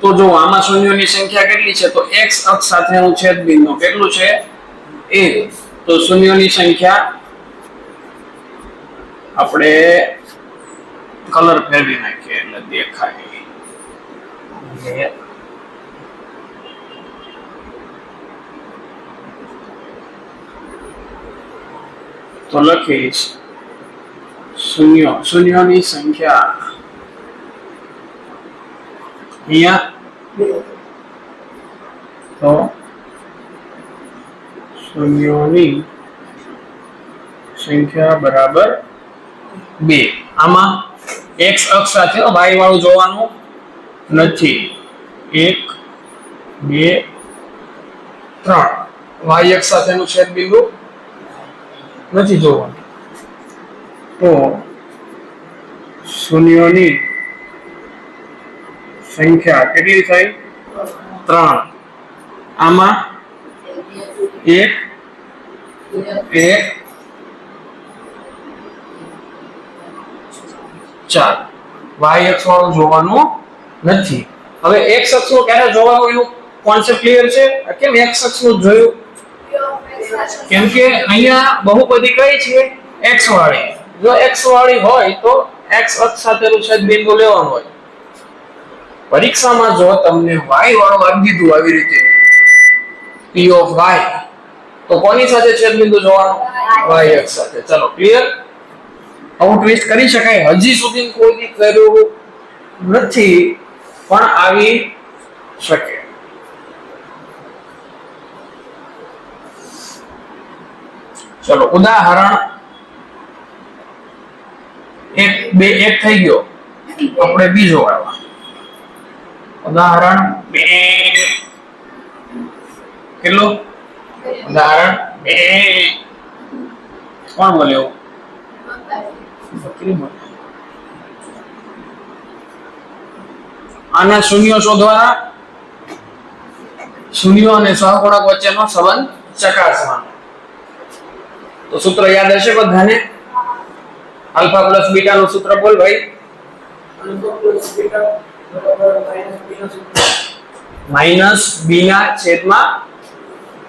તો જો આમાં શૂન્યોની સંખ્યા કેટલી છે, તો x અક્ષ સાથેનું છેદ બિંદુ કેટલું છે? 1 તો શૂન્યોની સંખ્યા આપણે કલર ફેરવી નાખીએ, એટલે દેખાય. તો લખીશ, શૂન્ય. શૂન્યોની સંખ્યા અહીંયા. તો શૂન્યોની સંખ્યા બરાબર બે. આમાં એક્સ અક્ષ સાથે વાય વાળું જોવાનું નથી. એક, બે, ત્રણ. વાય અક્ષ સાથેનું છેદ બિંદુ નથી જોવાનું. તો શૂન્યોની સંખ્યા કેટલી થઈ? ત્રણ. આમાં એક એક, ચાર. વાય એક્સ વાળું જોવાનું નથી. હવે એક્સ અક્ષનું ક્યારે જોવાનું? એનું કોન્સેપ્ટ ક્લિયર છે? કેમ એક્સ અક્ષનું જોયું? કેમ કે અહીંયા બહુપદી કઈ છે? એક્સ વાળી. જો એક્સ વાળી હોય તો એક્સ અક્ષ સાથે છેદ બિંદુ લેવાનું હોય. પરીક્ષામાં જો તમને વાય વાળું આપી દીધું આવી રીતે પી ઓફ વાય તો કોની સાથે છેદ બિંદુ y અક્ષ સાથે. ચલો ક્લિયર આવું ટ્વિસ્ટ કરી શકાય. હજી સુધી કોઈ કર્યું નથી, પણ આવી શકે. ચલો, ઉદાહરણ એક, બે, એક થઈ ગયો. આપણે બીજો આવ્યો ઉદાહરણ બે. કેટલું? ઉદાહરણ બે. કોણ બોલ્યો? આના શૂન્યો શોધવાના? શૂન્યો અને સહગુણક વચ્ચેનો સંબંધ ચકાસવાનો. તો સૂત્ર યાદ હશે બધાને? આલ્ફા પ્લસ બીટા નું સૂત્ર બોલ ભાઈ. માઇનસ બી ના છેદમાં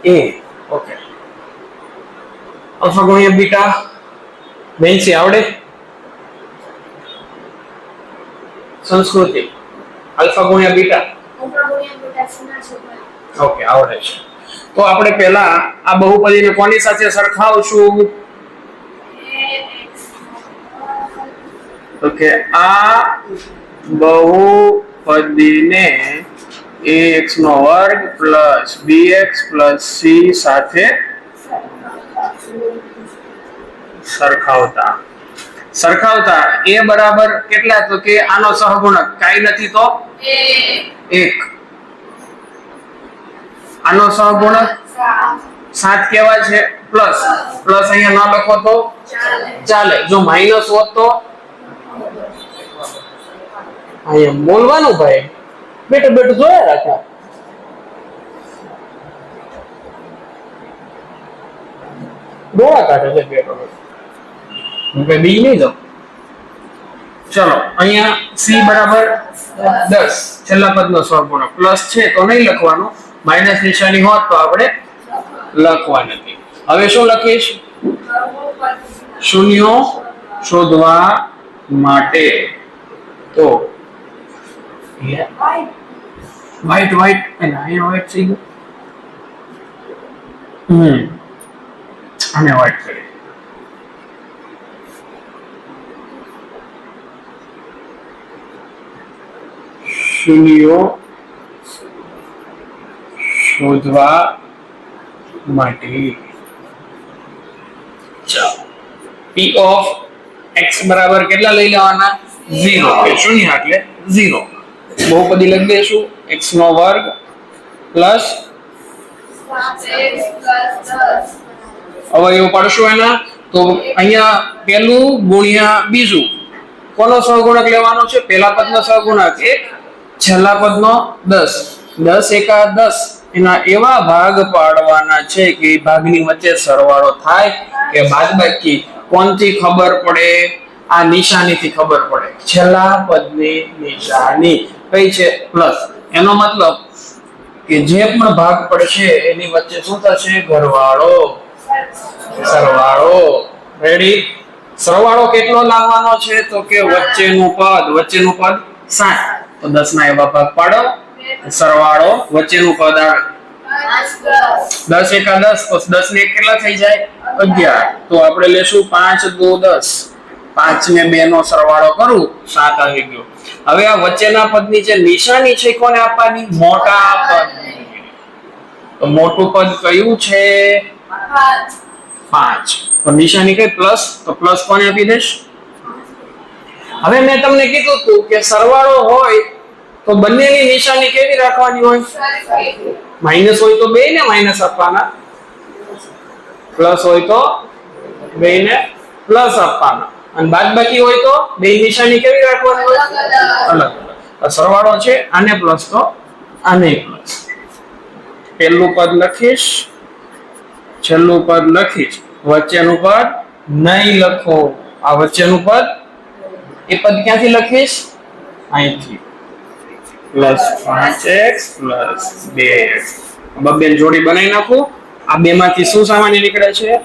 એ. ઓકે આલ્ફા ગુણ્યા બીટા. બેન્સી આવડે? સંસ્કૃતિ. આલ્ફા ગુણ્યા બીટા. ઓકે આવડે છે. તો આપણે પહેલા આ બહુપદીને કોની સાથે સરખાવશું? ઓકે આ બહુપદીને એક્સ નો વર્ગ પ્લસ bx પ્લસ સી સાથે સરખાવતા. સરખાવતા. એ બરાબર કેટલા? તો કે આનો સહગુણક કાઈ નથી તો? એક. આનો સહગુણક? સાત કેવા છે? પ્લસ. પ્લસ અહીંયા ન લખો તો? ચાલે. જો માઇનસ હોત તો? અહીંયા બોલવાનું ભાઈ. બેઠું બેઠું જોયા રાખ્યા ડોળા કાઢે છે બેટો હું કઈ બી નહીં જાઉં. ચલો, અહીંયા સી બરાબર દસ. છેલ્લા પદનો સહગુણક પ્લસ છે તો નહીં લખવાનું. માઇનસ નિશાની હોત તો આપણે લખવા નથી હવે શું લખીશ? શૂન્યો શોધવા માટે. તો વ્હાઈટ વ્હાઈટ અને અહીંયા વ્હાઈટ થઈ ગયું હમ અને વ્હાઈટ કરી શૂન્યો શોધવા માટે ચાલો. P ઓફ x બરાબર કેટલા લઈ લેવાના? 0 કે શૂન્ય એટલે 0 બહુપદી લખી દઈશું. એક્સ નો વર્ગ પ્લસ અવયવ પાડશું એના. તો અહીંયા પેલું ગુણ્યા બીજું. કોનો સહગુણક લેવાનો છે? પેલા પદનો સહગુણક એક, છેલ્લા પદનો દસ. દસ એકા દસ એના એવા ભાગ પાડવાના છે કે ભાગની વચ્ચે સરવાળો થાય કે બાદબાકી. કોણથી ખબર પડે? આ નિશાનીથી ખબર પડે. છેલ્લા પદની નિશાની કઈ છે? પ્લસ, એનો મતલબ કે જે પણ ભાગ પડશે, એની વચ્ચે શું થશે? ઘરવાળો. સરવાળો રેડી સરવાળો કેટલો લાવવાનો છે? તો કે વચ્ચેનું પદ વચ્ચેનું પદ 7 તો 10 ના એવા ભાગ પાડો. સરવાળો વચ્ચેનું પદ આવે દસ એકા દસ, તો દસ ને કેટલા થઈ જાય? અગિયાર. તો આપણે લેશું પાંચ દો દસ. પાંચ ને બે નો સરવાળો કરું, સાત આવી ગયો. હવે આ વચ્ચેના પદની જે નિશાની છે, કોને આપવાની? મોટા પદ તો મોટું પદ કયું છે? પાંચ. તો નિશાની કઈ પ્લસ? તો પ્લસ કોને આપી દઈશ? હવે મેં તમને કીધું હતું કે સરવાળો હોય તો બંનેની નિશાની કેવી રાખવાની હોય? માઇનસ હોય તો બે ને માઇનસ આપવાના. પ્લસ હોય તો બે ને પ્લસ આપવાના. અને બાદબાકી હોય તો બે નિશાની કેવી રાખવાની હોય? અલગ. અલગ સરવાળો છે આને પ્લસ તો આને પ્લસ પહેલું પદ લખીશ. છેલ્લું પદ લખીશ. વચ્ચેનું પદ નહીં લખો. આ વચ્ચેનું પદ એ પદ ક્યાંથી લખીશ? અહીંથી. પ્લસ પાંચ એક્સ પ્લસ બે એક્સ બબ્બે જોડી બનાવી નાખું. આ બે માંથી શું સામાન્ય નીકળે છે?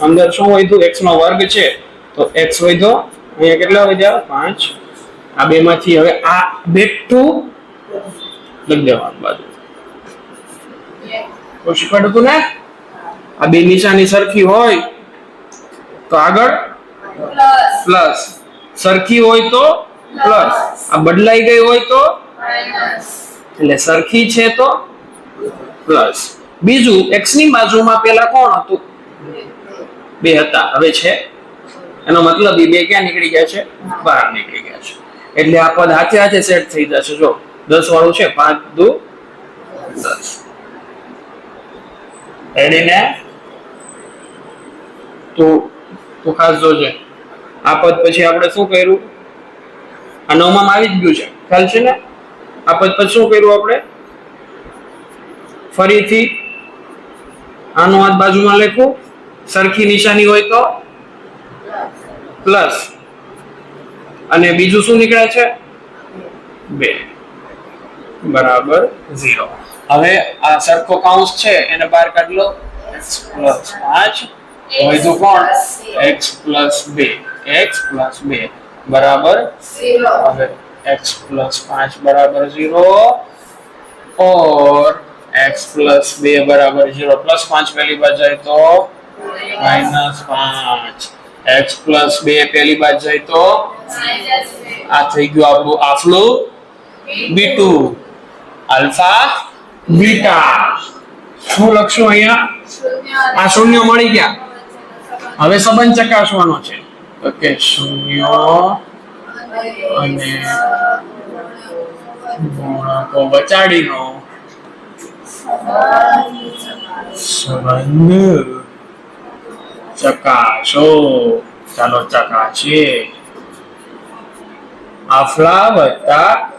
અંદર શું હોય તું એક્સ નો વર્ગ છે? તો એક્સ વધ્યો અહીંયા કેટલા વધ્યા પાંચ. આ બે માંથી હવે આ બેઠું લખી દેવાનું બાજુ. તો શીખવાડ્યું હતું ને? આ બે નિશાની સરખી હોય તો આગળ? પ્લસ સરખી હોય તો પ્લસ આ બદલાઈ ગઈ હોય તો? એટલે સરખી છે તો પ્લસ બીજું એક્સની બાજુમાં પેલા કોણ હતું? બે હતા. હવે છે એનો મતલબ એ બે ક્યાં નીકળી ગયા છે? બહાર નીકળી ગયા છે. એટલે આ પદ હાથે હાથે સેટ થઈ જશે. જો, દસ વાળું છે, પાંચ, દુ, દસ. એડીને તો તો ખાસ જોજે. આ પદ પછી આપણે શું કર્યું? આ નવમાં આવી જ ગયું છે. ખ્યાલ છે ને? આ પદ પછી શું કર્યું આપણે? ફરીથી આનું હાથ બાજુમાં લખું. સરખી નિશાની હોય તો પ્લસ. અને બીજું શું નીકળે છે? બે. બરાબર. ઝીરો. હવે આ સરખો કાઉન્સ છે એને બહાર કાઢ લો. એક્સ પ્લસ પાંચ. વધુ કોણ? એક્સ પ્લસ બે. એક્સ પ્લસ બે. બરાબર? હવે એક્સ પ્લસ પાંચ બરાબર ઝીરો. ઓર એક્સ પ્લસ બે બરાબર ઝીરો. પ્લસ પાંચ પહેલી બાજુ જાય તો? માઇનસ પાંચ. X પ્લસ બે પહેલી બાદ જાય તો? આ થઈ ગયું આપણું આફલું બીટુ આલ્ફા બીટા. શું લખશું અહીંયા? આ શૂન્ય મળી ગયા. હવે સંબંધ ચકાસવાનો છે. ઓકે શૂન્ય. અને ગુણાકો બચાડીનો સંબંધ. ચકાસો ચાલો ચકાસીએ. આફલા વત્તા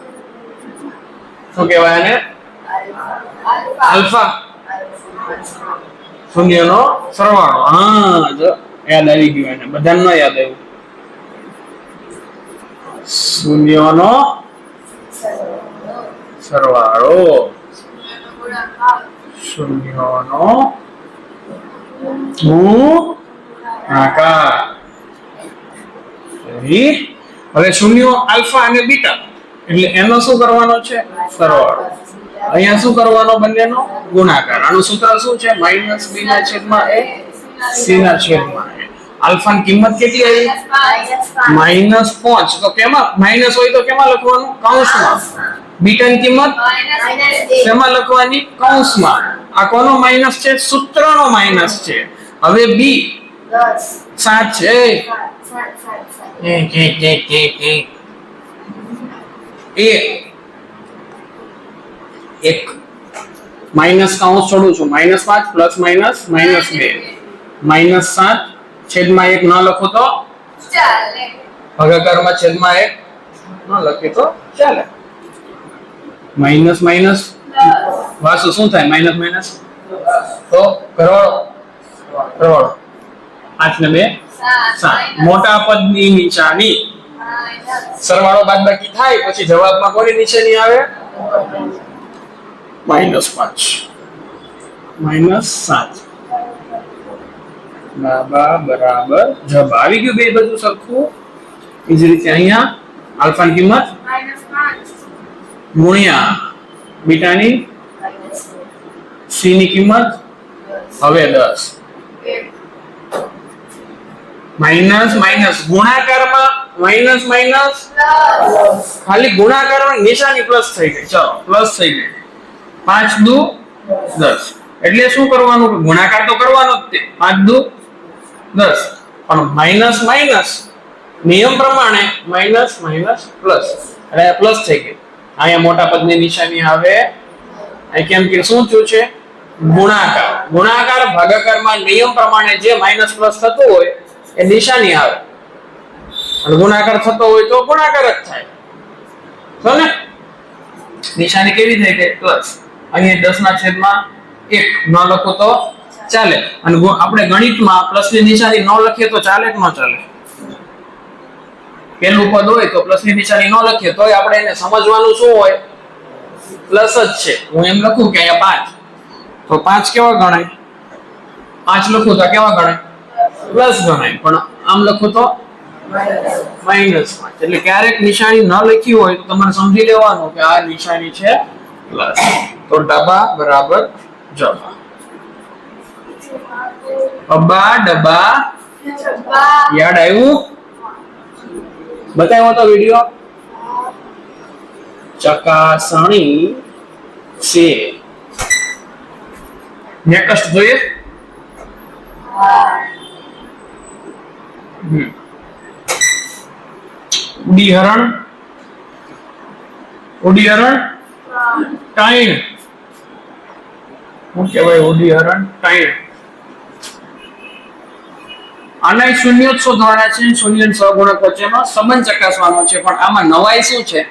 શું કહેવાય એને? આલ્ફા. શૂન્યનો સરવાળો. હા, જો, યાદ આવી ગયું એને. બધાને ન યાદ આવ્યું. શૂન્યનો સરવાળો. શૂન્યનો ગુણાકાર? હવે શૂન્યો આલ્ફા અને બીટા. એટલે એનો શું કરવાનો છે? સરવાળો. અહીંયા શું કરવાનો બંનેનો? ગુણાકાર. આનું સૂત્ર શું છે? માઇનસ બી ના છેદમાં એ સી ના છેદમાં આલ્ફા ની કિંમત કેટલી આવી? માઇનસ પાંચ. તો કેમાં? માઇનસ હોય તો કેમાં લખવાનું? કૌંસમાં. બીટા ની કિંમત? શેમાં લખવાની? કૌંસમાં. આ કોનો માઇનસ છે? સૂત્રનો માઇનસ છે. હવે બી સાત છે? એ, એ, એ, એ, એ. એ એક. માઇનસ કાઉન્ટ છોડું છું. માઇનસ પાંચ પ્લસ માઇનસ માઇનસ બે. માઇનસ સાત છેદમાં એક ન લખો તો? ભાગાકારમાં છેદમાં એક ન લખે તો ચાલે. Minus minus. વાસુ શું થાય? Minus minus? તો કરોડ કરવાળો પાંચ ને બે સાત. મોટા પદની નિશાની. સરવાળો બાદબાકી થાય પછી જવાબમાં કોની નિશાની આવે? માઇનસ પાંચ. માઇનસ સાત. બાબા બરાબર. જબ આવી ગયું બે બધું સરખું. એ જ રીતે અહીંયા આલ્ફાની કિંમત? ગુણ્યા બીટાની સી ની કિંમત? હવે દસ. માઇનસ માઇનસ ગુણાકારમાં માઇનસ માઇનસ ખાલી ગુણાકારમાં નિશાની પ્લસ થઈ ગઈ. ચલો, પ્લસ થઈ ગઈ. પાંચ દુ દસ. એટલે શું કરવાનું? ગુણાકાર તો કરવાનો જ તે. પાંચ દુ દસ. પણ માઇનસ માઇનસ નિયમ પ્રમાણે માઇનસ માઇનસ પ્લસ. એટલે પ્લસ થઈ ગઈ. અહીંયા મોટા પદની નિશાની આવે. અહીં કેમ કે શું થયું છે? ગુણાકાર. ગુણાકાર ભાગાકારમાં નિયમ પ્રમાણે જે માઇનસ પ્લસ થતું હોય એ નિશાની આવે. અને ગુણાકાર થતો હોય તો ગુણાકાર જ થાય. સમજો ને? નિશાની કેવી થઈ ગઈ? પ્લસ અહીંયા દસ ના છેદમાં એક. ન લખો તો ચાલે. અને આપણે ગણિતમાં પ્લસની નિશાની ન લખીએ તો ચાલે કે ન ચાલે? પેલું પદ હોય તો પ્લસની નિશાની ન લખીએ, તોય આપણે એને સમજવાનું શું હોય? પ્લસ જ છે. હું એમ લખું કે અહીંયા પાંચ. તો પાંચ કેવા ગણાય? પાંચ લખું તો કેવા ગણાય? પ્લસ ગણાય. પણ આમ લખો તો માઇનસ એટલે ક્યારેક નિશાની ન લખી હોય તો તમારે સમજી લેવાનું કે આ નિશાની છે પ્લસ. તો ડબા બરાબર જબા ડબ્બા. છબ્બા યાદ આવ્યું? બતાવ્યો તો વિડિયો ચકાસણી છે. નેક્સ્ટ જોઈએ. હમ. ઉડી હરણ ઉડી ટાઈણ. શું કહેવાય ઉડી હરણ ટાઈણ. આના શૂન્ય શોધવાના છે, શૂન્ય સહગુણક વચ્ચેનો સંબંધ ચકાસવાનો છે, પણ આમાં નવાઈ શું છે?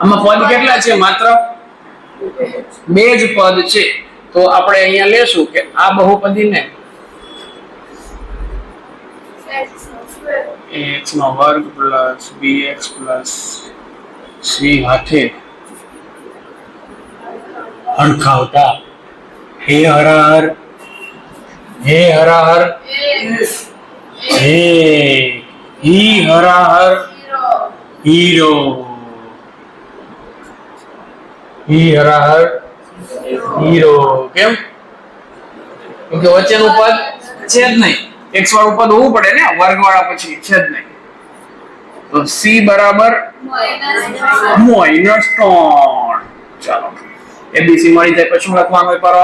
આમાં પદ કેટલા છે માત્ર? બે જ પદ છે. તો આપણે અહીંયા લેશું કે આ બહુપદીને એક્સ નો સ્ક્વેર એક્સ નો વર્ગ plus b x plus c હાથે હણખાવતા હે હરહર હે હરહર, હે હી હરહર, હીરો. હી હરહર, હીરો. કેમ? કે વચ્ચેનું પદ છે જ નહીં. એક્સ વાળું પદ હોવું પડે ને વર્ગ વાળા પછી, છે જ નહીં. તો સી બરાબર માઇનસ ત્રણ. ચાલો. એબીસી મળી જાય, પછી લખવાનું હોય પર?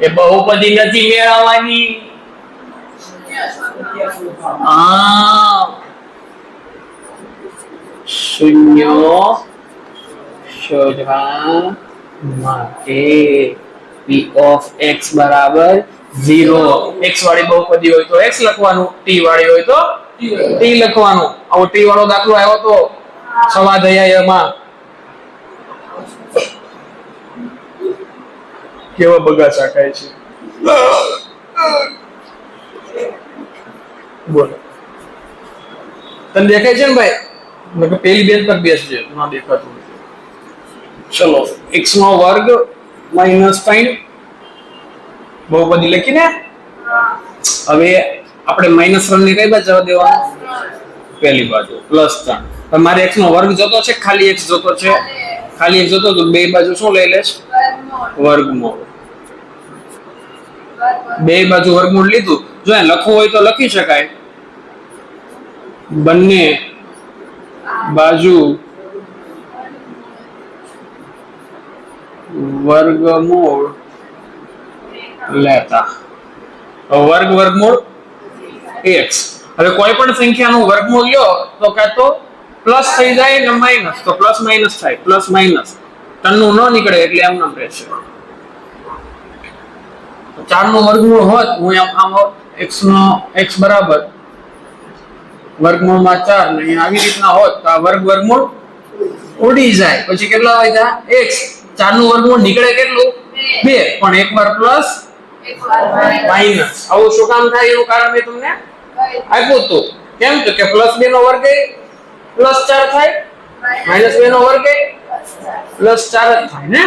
એ બહુપદી નથી મેળવવાની. શૂન્ય. શોધવા માટે. P ઓફ x બરાબર 0 x વાળી બહુપદી હોય તો x લખવાનું, t વાળી હોય તો t લખવાનું. આવો t વાળો દાખલો આવ્યો તો સ્વાધ્યાયમાં કેવા બગાસા ખાય છે. બોલો. તને દેખાય છે ને ભાઈ? નકર પેલી બેન પર બેસજે, ના દેખાતું. ચલો, x નો વર્ગ માઇનસ ત્રણ બહુપદી લખીને? હવે આપણે માઇનસ ત્રણ ને કઈ બાજુ જવા દેવાનું? પહેલી બાજુ પ્લસ ત્રણ. મારે એક નો વર્ગ જોતો છે, ખાલી એક જોતો છે. ખાલી એક જોતો તો બે બાજુ શું લઈ લેશ? વર્ગમૂળ. બે બાજુ વર્ગમૂળ લીધું. જો એ લખવું હોય તો લખી શકાય. બંને બાજુ વર્ગમૂળ લેતા. વર્ગ વર્ગમૂળ x. હવે કોઈ પણ સંખ્યાનું વર્ગમૂળ લ્યો તો કાં તો પ્લસ થઈ જાય ને માઇનસ તો પ્લસ માઇનસ થાય. પ્લસ માઇનસ તનનું ન નીકળે એટલે એમ નામ રહેશે. ચારનું વર્ગમૂળ હોત, હું એમ આમ x નો x બરાબર વર્ગમૂળમાં ચાર ને આવી રીતના હોત, તો આ વર્ગ વર્ગમૂળ ઉડી જાય. પછી કેટલા વધ્યા x. ચારનું વર્ગમૂળ નીકળે કેટલું? બે. પણ એક વાર પ્લસ માઇનસ આવું શું કામ થાય એનું કારણ મેં તમને આપ્યું હતું. કેમ તો કે પ્લસ બે નો વર્ગ પ્લસ ચાર થાય. માઇનસ બે નો વર્ગ પ્લસ ચાર જ થાય, ને?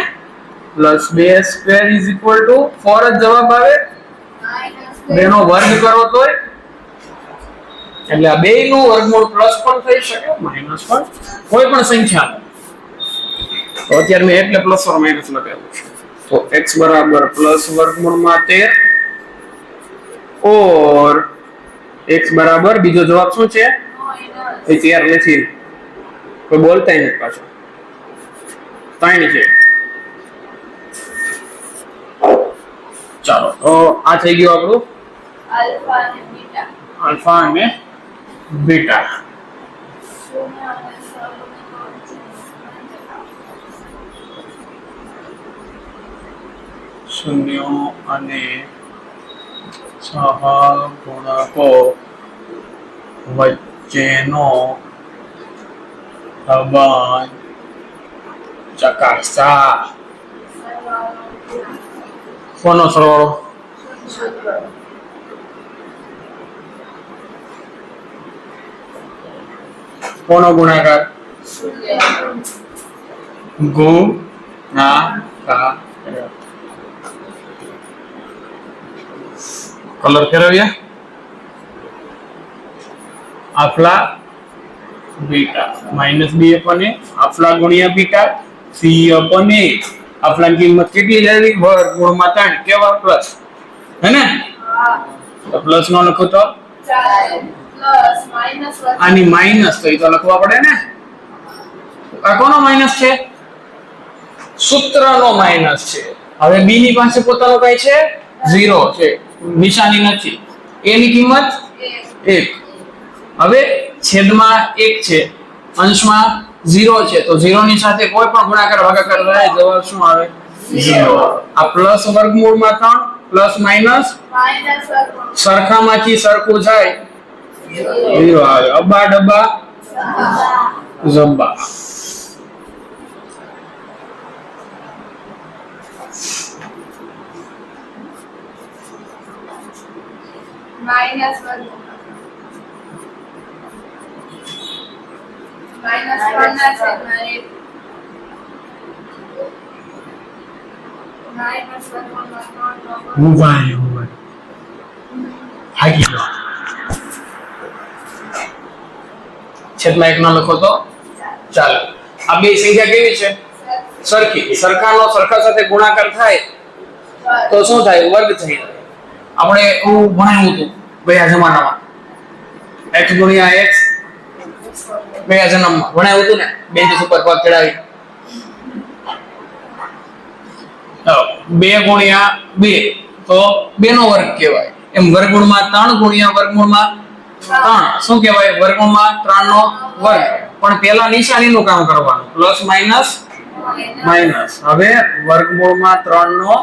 પ્લસ બે square is equal to four જ જવાબ આવે. બે નો વર્ગ કરો તોય. એટલે આ બે નું વર્ગમૂળ પ્લસ પણ થઈ શકે માઇનસ પણ. કોઈ પણ સંખ્યા તો અત્યારે મેં એટલે પ્લસ ઓર માઇનસ લખેલું છે તો x બરાબર પ્લસ વર્ગમૂળમાં તેર ઓર x બરાબર બીજો જવાબ શું છે? એ તેર નથી. કોઈ બોલતા નથી પાછો. ત્રણ છે. ચાલો તો આ થઈ ગયું આપણું. આલ્ફા અને બીટા. આલ્ફા અને બીટા શૂન્ય અને સહગુણકો શૂન્યો અને સહગુણકો વચ્ચેનો સંબંધ ચકાસા કોનો સરવાળો કોનો ગુણાકાર ગુણાકાર કલર ફેરવ્યા આફલા, બીટા. માઇનસ બી અપન એ આફલા ગુણ્યા બીટા. સી અપન એ આફલાની કિંમત કેટલી લેવી વર્ગ ગુણમાં ત્રણ. કેવા પ્લસ? હે ને? પ્લસ નો લખો તો? આની માઇનસ તો એ તો લખવા પડે ને? આ કોનો માઇનસ છે? સૂત્રનો માઇનસ છે. હવે બી ની પાસે પોતાનો કઈ છે? ઝીરો છે. નિશાની નથી. એની કિંમત? એક. હવે છેદમાં એક છે. અંશમાં ઝીરો છે. તો ઝીરો ની સાથે કોઈ પણ ગુણાકાર ભાગાકાર રહે જવાબ શું આવે? ઝીરો. આ પ્લસ વર્ગમૂળમાં ત્રણ પ્લસ માઇનસ સરખામાંથી સરખું જાય. ઝીરો આવે. અબા ડબ્બા? ઝબ્બા માઇનસ માઇનસ ત્રણના છેદમાં એક માઇનસ વર્ગમૂળમાં ત્રણ નો વર્ગ. ઊભા રે ઊભા હાકી લો છેદમાં એક ના લખો તો? ચાલો. આ બે સંખ્યા કેવી છે? સરખી. સરખાનો સરખા સાથે ગુણાકાર થાય તો શું થાય? વર્ગ થઈ જાય. આપણે એવું ભણાવ્યું હતું ગયા જમાનામાં. એક્સ ગુણ્યા એક્સ ગયા જન્મમાં ભણાવ્યું હતું ને? બેન્ચીસ ઉપર પગ ચડાવી. બે ગુણ્યા બે, તો બે નો વર્ગ કહેવાય. એમ વર્ગમૂળમાં ત્રણ ગુણ્યા વર્ગમૂળમાં ત્રણ. શું કહેવાય? વર્ગમૂળમાં ત્રણ નો વર્ગ. પણ પેલા નિશાનીનું કામ કરવાનું. Plus, minus minus. હવે વર્ગમૂળમાં ત્રણ નો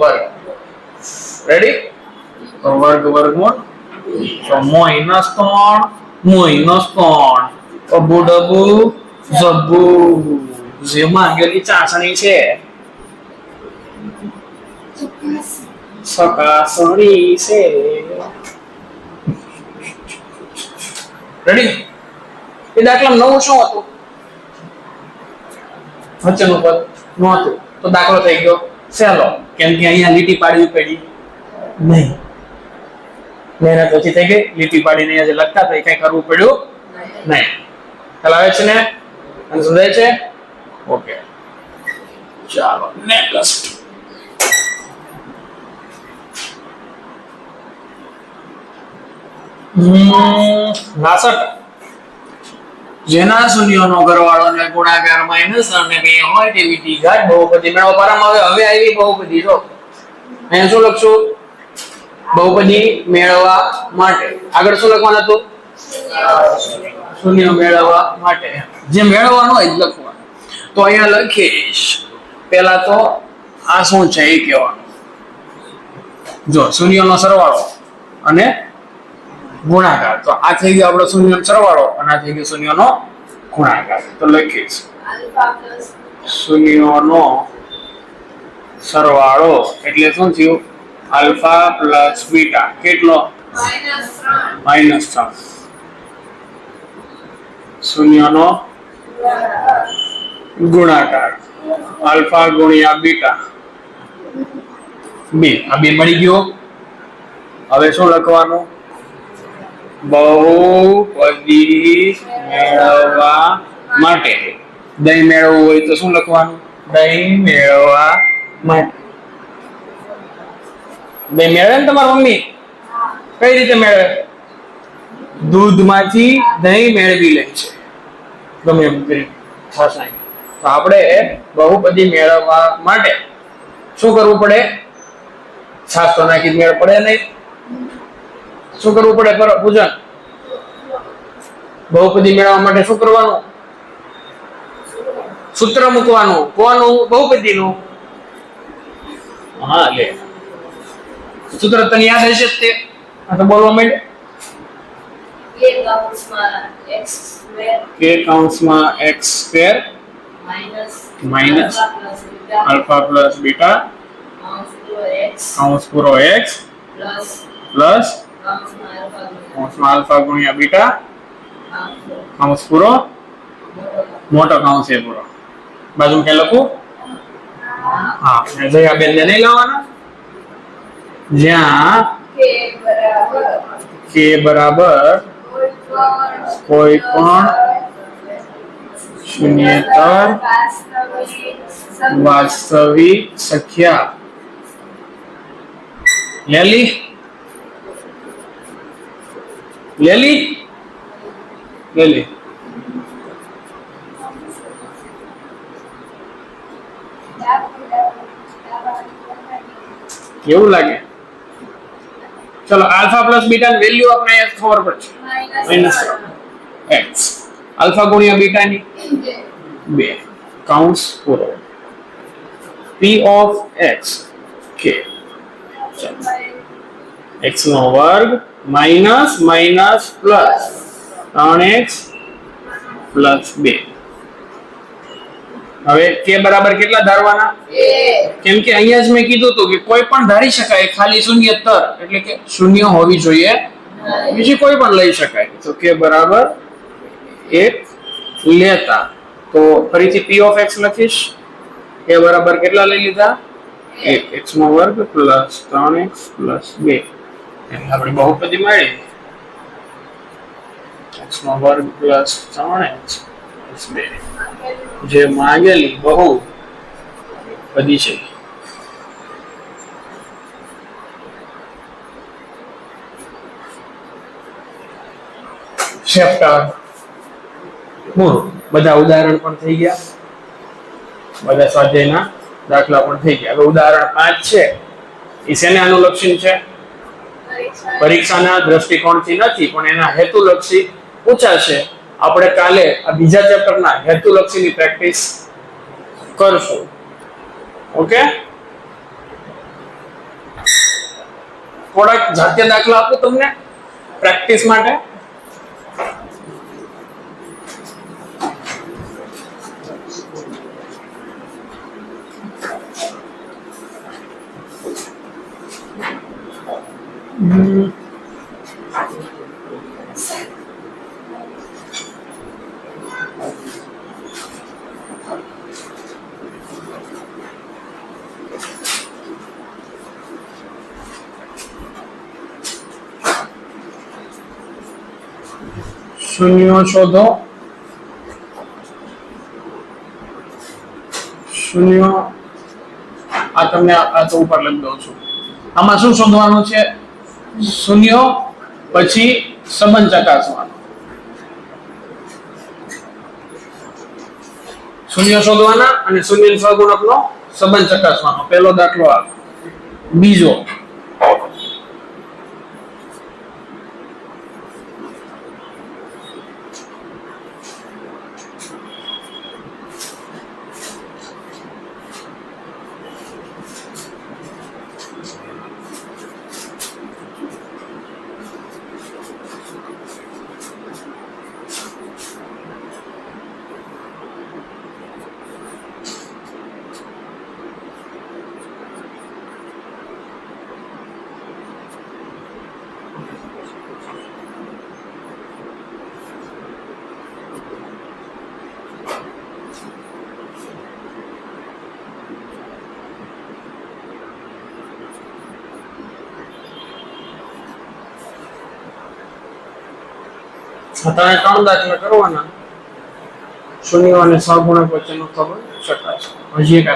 વર્ગ. રેડી તો વર્ગ વર્ગમૂળ તો માઇનસ 3 માઇનસ 3 અબુ ડબુ જબુ જે માંગેલી ચાસણી છે. નવું શું હતું? વચ્ચેનું પદ નહોતું. તો દાખલો થઈ ગયો. સહેલો કેમ કે અહીંયા લીટી પાડવી પડી. નહીં. મહેનત ઓછી થઈ ગઈ, લીટી પાડીને અહીંયા જે લખતા હતા એ કઈ કરવું પડ્યું નહીં. ખ્યાલ આવે છે ને? અને સમજાય છે? ઓકે. ચાલો નેક્સ્ટ નાસઠ. જેના શૂન્યનો સરવાળો ને ગુણાકાર માઇનસ અને બે હોય તેવી ટી ઘાત બહુપદી મેળવો. પારામાં હવે આવી બહુપદી, જો. અહીંયા શું લખશું? બહુપદી મેળવવા માટે. આગળ શું લખવાનું હતું? શૂન્ય મેળવવા માટે. જે મેળવવાનું હોય લખવાનું. તો અહીંયા લખીશ. પહેલા તો આ શું છે એ કહેવાનું. જો શૂન્યનો સરવાળો અને ગુણાકાર. તો આ થઈ ગયો આપણો શૂન્યનો સરવાળો અને આ થઈ ગયો શૂન્યનો ગુણાકાર. તો લખીશ. શૂન્યનો સરવાળો એટલે શું થયું? Alpha plus beta. કેટલો? માઇનસ ત્રણ. શૂન્યનો ગુણાકાર. આલ્ફા ગુણ્યા બીટા. બે. આ બે મળી ગયો. હવે શું લખવાનું? બહુપદી મેળવવા માટે. દહીં મેળવવું હોય તો શું લખવાનું? દહીં મેળવવા માટે. દહીં મેળવે ને તમારી મમ્મી? કઈ રીતે મેળવે? દૂધમાંથી દહીં મેળવી લે છે. ગમે એમ કરી છાશ નાખી તો આપણે બહુપદી મેળવવા માટે શું કરવું પડે? છાશ તો નાખી મેળ પડે નહીં. શું કરવું પડે પૂજન? બહુપદી મેળવવા માટે શું કરવાનું? સૂત્ર મૂકવાનું. કોનું? બહુપદીનું. હા લે. સૂત્ર તને યાદ હશે તે? આ તો બોલવા માંડે કે કૌંસમાં x square minus alpha plus beta કૌંસ પૂરો x પ્લસ કૌંસમાં આલ્ફા ગુણ્યા બીટા કૌંસ પૂરો મોટો કાઉન્સ એ પૂરો બાજુ કે લખું? હા એ દયાબેન ને નહીં લાવવાના. જ્યાં કે બરાબર કે બરાબર કોઈ પણ કોઈ પણ શૂન્યેતર વાસ્તવિક સંખ્યા વાસ્તવિક સંખ્યા લેલી લેલી લેલી કેવું લાગે ચલો આલ્ફા પ્લસ બીટા ની વેલ્યુ આપણે ખબર પડશે. માઇનસ એક્સ આલ્ફા ગુણ્યા બીટા ની બે. કાઉન્ટ્સ પૂરો પી ઓફ એક્સ કે એક્સ નો વર્ગ માઇનસ માઇનસ પ્લસ ત્રણ એક્સ પ્લસ બે. હવે કે બરાબર કેટલા ધારવાના? કેમ કે અહીંયા જ મેં કીધું હતું કે કોઈ પણ ધારી શકાય ખાલી શૂન્ય તર એટલે કે શૂન્ય હોવી જોઈએ. બીજી કોઈ પણ લઈ શકાય. તો કે બરાબર? એક લેતા. તો ફરીથી પી ઓફ એક્સ લખીશ. કે બરાબર કેટલા લઈ લીધા? એક. એક્સ નો વર્ગ પ્લસ ત્રણ એક્સ પ્લસ બે. એટલે આપણે બહુપદી મળી. એક્સ નો વર્ગ પ્લસ ત્રણ એક્સ જે માંગેલી બહુ પદી છે. ચેપ્ટર બધા ઉદાહરણ પણ થઈ ગયા. બધા સ્વાધ્યાયના દાખલા પણ થઈ ગયા. હવે ઉદાહરણ પાંચ છે. એ શેને અનુલક્ષી છે? પરીક્ષાના દ્રષ્ટિકોણથી નથી પણ એના હેતુલક્ષી પૂછાશે. આપણે કાલે આ બીજા ચેપ્ટરના હેતુલક્ષીની પ્રેક્ટિસ કરશું. ઓકે? થોડાક જાતે દાખલા આપું તમને પ્રેક્ટિસ માટે. શૂન્ય શોધો શૂન્ય આ તમને આ તો ઉપર લખી દઉં છું. આમાં શું શોધવાનું છે? શૂન્ય, પછી સંબંધ ચકાસવાનો. શૂન્ય શોધવાના અને શૂન્ય સહગુણકનો સંબંધ ચકાસવાનો. પહેલો દાખલો આ. બીજો. તને ત્રણ દાખલા કરવાના. શૂન્ય અને સહગુણક વચ્ચેનો સંબંધ ચકાસો હજી એક